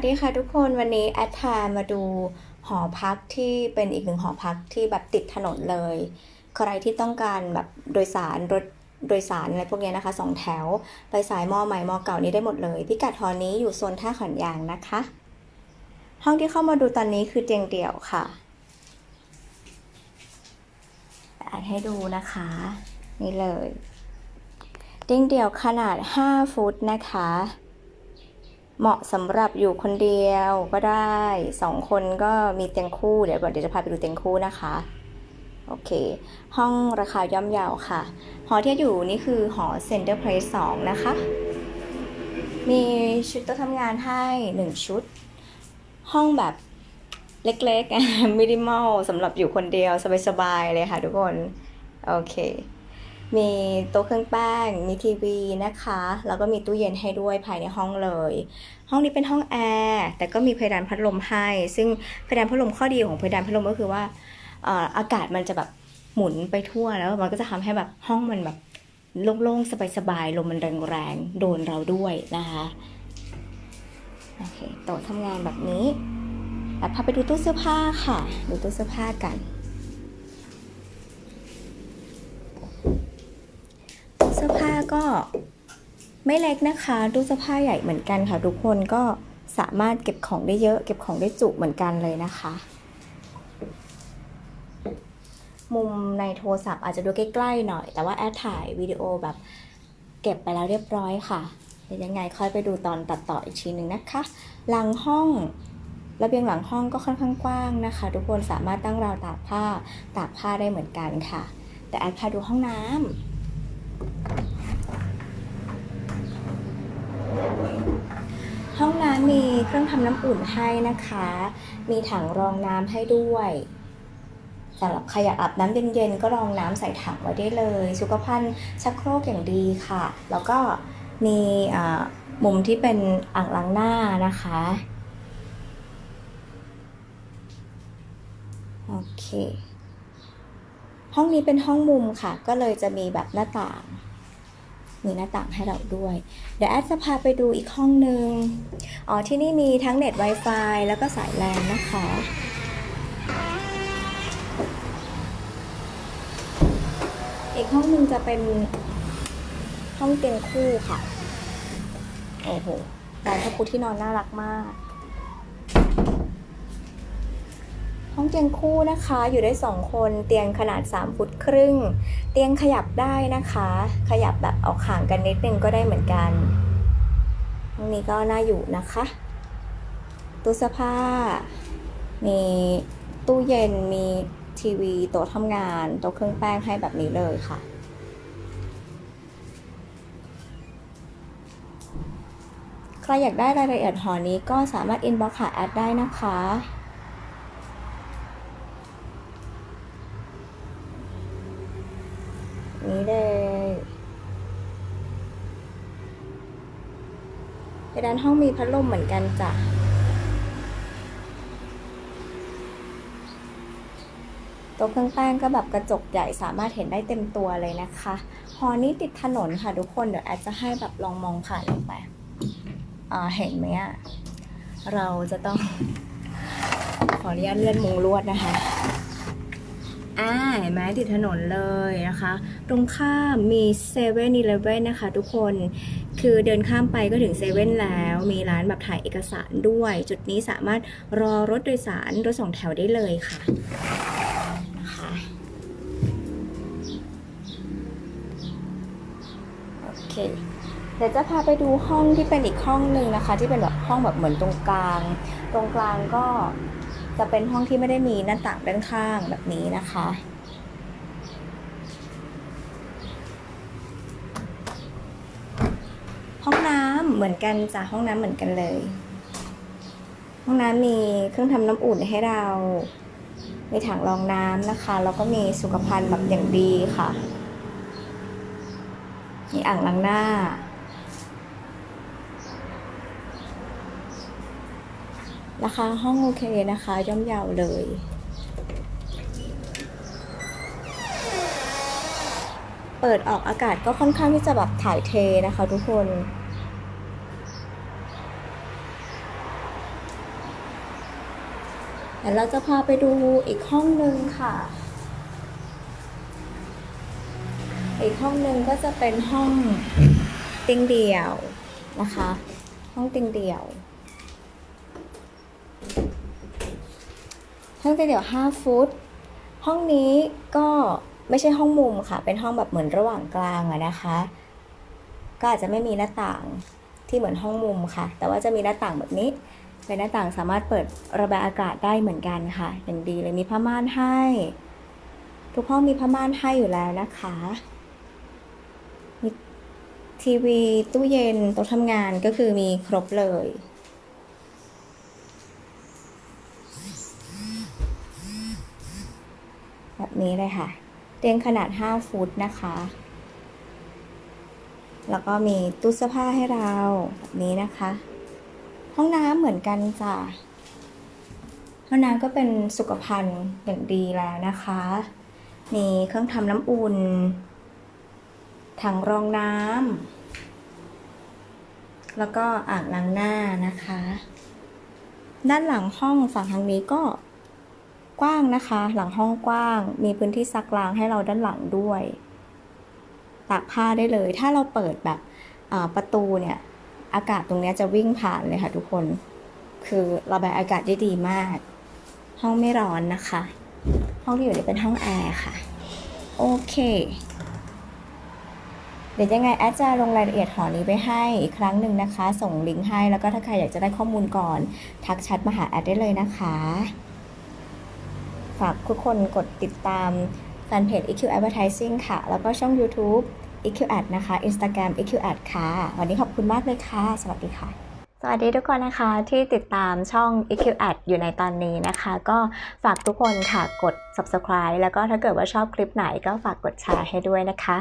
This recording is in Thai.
วัสดีค่ะทุกคนวันนี้แอดพามาดูหอพักที่เป็นอีกหนึ่งหอพักที่แบบติดถนนเลย ใครที่ต้องการแบบโดยสารรถโดยสารอะไรพวกนี้นะคะสองแถว ไปสายมอใหม่มอเก่านี้ได้หมดเลย พิกัดหอนี้อยู่โซนท่าขอนยางนะคะ ห้องที่เข้ามาดูตอนนี้คือเตียงเดี่ยวค่ะแอดให้ดูนะคะ นี่เลย เตียงเดี่ยวขนาด 5 ฟุตนะคะ เหมาะสำหรับอยู่คนเดียวก็ได้สองคนก็มีเตียงคู่เดี๋ยวเดี๋ยวจะพาไปดูเตียงคู่นะคะโอเค ห้องราคาย่อมเยาวค่ะ หอที่อยู่นี่คือหอ Center Place 2นะคะ มีชุดโต๊ะทำงานให้1ชุด ห้องแบบเล็กๆมินิมอลสำหรับอยู่คนเดียวสบายๆเลยค่ะทุกคน โอเค มีโต๊ะเครื่องแป้ง มีทีวีนะคะ แล้วก็มีตู้เย็นให้ด้วยภายในห้องเลย ห้องนี้เป็นห้องแอร์ แต่ก็มีเพดานพัดลมให้ ซึ่งเพดานพัดลมข้อดีของเพดานพัดลมก็คือว่าเอ่ออากาศมันจะแบบหมุนไปทั่วแล้วมันก็จะทำให้แบบห้องมันแบบโล่งๆ สบายๆ ลมมันแรงๆ โดนเราด้วยนะคะ โอเค โต๊ะทำงานแบบนี้แล้วพาไปดูตู้เสื้อผ้าค่ะ ดูตู้เสื้อผ้ากัน ตู้เสื้อผ้า ก็ไม่เล็กนะคะตู้เสื้อผ้าใหญ่เหมือนกันค่ะ ทุกคนก็สามารถเก็บของได้เยอะ เก็บของได้จุเหมือนกันเลยนะคะ มุมในโทรศัพท์อาจจะดูใกล้ๆหน่อย แต่ว่าแอดถ่ายวิดีโอแบบเก็บไปแล้วเรียบร้อยค่ะเดี๋ยวยังไงค่อยไปดูตอนตัดต่ออีกทีหนึ่งนะคะ หลังห้องระเบียงหลังห้องก็ค่อนข้างกว้างนะคะ ทุกคนสามารถตั้งราวตากผ้าตากผ้าได้เหมือนกันค่ะ แต่แอดพาดูห้องน้ำ ห้องน้ำ มีเครื่องทำน้ำอุ่นให้นะคะ มีถังรองน้ำให้ด้วยสำหรับใครอยากอาบน้ำเย็นๆ ก็รองน้ำใส่ถังไว้ได้เลย สุขภัณฑ์ชักโครกอย่างดีค่ะ แล้วก็มีมุมที่เป็นอ่างล้างหน้านะคะ โอเค ห้องนี้เป็นห้องมุมค่ะ ก็เลยจะมีแบบหน้าต่าง มีหน้าต่างให้เราด้วย เดี๋ยวแอดจะพาไปดูอีกห้องหนึ่งอ๋อที่นี่มีทั้งเน็ต Wi-Fi แล้วก็สายแลนนะคะอีกห้องหนึ่งจะเป็นห้องเตียงคู่ค่ะ โอ้โหลายพระพุทธที่นอนน่ารักมาก ห้องเตียงคู่นะคะ อยู่ได้สองคนเตียงขนาด 3 ฟุตครึ่ง เตียงขยับได้นะคะ ขยับแบบออกห่างกันนิดนึงก็ได้เหมือนกันห้องนี้ก็น่าอยู่นะคะตู้เสื้อผ้า มีตู้เย็นมีทีวีโต๊ะทำงานโต๊ะเครื่องแป้งให้แบบนี้เลยค่ะใครอยากได้รายละเอียดหอนี้ก็สามารถ inbox หาแอดได้นะคะ นี้เลยเพดานห้องมีพัดลมเหมือนกันจ้ะโต๊ะเครื่องแป้งก็แบบกระจกใหญ่สามารถเห็นได้เต็มตัวเลยนะคะ หอนี้ติดถนนค่ะทุกคน เดี๋ยวแอดจะให้แบบลองมองผ่านลงไปเห็นไหมอะเราจะต้องขออนุญาตเลื่อนมุงลวดนะคะ อ่าเห็นไหมติดถนนเลยนะคะ ตรงข้ามมีเซเว่นอีเลฟเว่นนะคะ ทุกคนคือเดินข้ามไปก็ถึงเซเว่นแล้ว มีร้านแบบถ่ายเอกสารด้วย จุดนี้สามารถรอรถโดยสารรถสองแถวได้เลยค่ะนะคะโอเคเดี๋ยวจะพาไปดูห้องที่เป็นอีกห้องหนึ่งนะคะ ที่เป็นแบบห้องแบบเหมือนตรงกลาง ตรงกลางก็ จะเป็นห้องที่ไม่ได้มีหน้าต่างด้านข้างแบบนี้นะคะ ห้องน้ำเหมือนกันจ้ะห้องน้ำเหมือนกันเลย ห้องน้ำมีเครื่องทำน้ำอุ่นให้เรามีถังรองน้ำนะคะ แล้วก็มีสุขภัณฑ์แบบอย่างดีค่ะ มีอ่างล้างหน้า ราคาห้องโอเคนะคะ ย่อมเยาวเลย เปิดออกอากาศก็ค่อนข้างที่จะแบบถ่ายเทนะคะทุกคนเดี๋ยวเราจะพาไปดูอีกห้องหนึ่งค่ะ อีกห้องหนึ่งก็จะเป็นห้องเตียงเดี่ยวนะคะ ห้องเตียงเดี่ยว ห้องเตียงเดี่ยว 5 ฟุต ห้องนี้ก็ไม่ใช่ห้องมุมค่ะ เป็นห้องแบบเหมือนระหว่างกลางอะนะคะ ก็อาจจะไม่มีหน้าต่างที่เหมือนห้องมุมค่ะ แต่ว่าจะมีหน้าต่างแบบนี้ เป็นหน้าต่างสามารถเปิดระบายอากาศได้เหมือนกันค่ะ อย่างดีเลยมีผ้าม่านให้ ทุกห้องมีผ้าม่านให้อยู่แล้วนะคะมีทีวีตู้เย็นโต๊ะทำงานก็คือมีครบเลย แบบนี้เลยค่ะ เตียงขนาด 5 ฟุตนะคะ แล้วก็มีตู้เสื้อผ้าให้เราแบบนี้นะคะ ห้องน้ำเหมือนกันจ้ะห้องน้ำก็เป็นสุขภัณฑ์อย่างดีแล้วนะคะ มีเครื่องทำน้ำอุ่นถังรองน้ำแล้วก็อ่างล้างหน้านะคะ ด้านหลังห้องฝั่งทางนี้ก็ กว้างนะคะ หลังห้องกว้าง มีพื้นที่ซักล้างให้เราด้านหลังด้วยตากผ้าได้เลย ถ้าเราเปิดแบบประตูเนี่ย อากาศตรงนี้จะวิ่งผ่านเลยค่ะทุกคน คือระบายอากาศได้ดีมาก ห้องไม่ร้อนนะคะ ห้องที่อยู่เนี่ยเป็นห้องแอร์ค่ะ โอเค เดี๋ยวยังไงแอดจะลงรายละเอียดหอนี้ไปให้อีกครั้งหนึ่งนะคะ ส่งลิงก์ให้ แล้วก็ถ้าใครอยากจะได้ข้อมูลก่อน ทักแชทมาหาแอดได้เลยนะคะ ฝากทุกคนกดติดตามแฟนเพจ EQ Advertising ค่ะ แล้วก็ช่อง YouTube EQ Ad นะคะ Instagram EQ Ad ค่ะ วันนี้ขอบคุณมากเลยค่ะ สวัสดีค่ะสวัสดีทุกคนนะคะที่ติดตามช่อง EQ Ad อยู่ในตอนนี้นะคะ ก็ฝากทุกคนค่ะกด subscribe แล้วก็ถ้าเกิดว่าชอบคลิปไหนก็ฝากกดแชร์ให้ด้วยนะคะ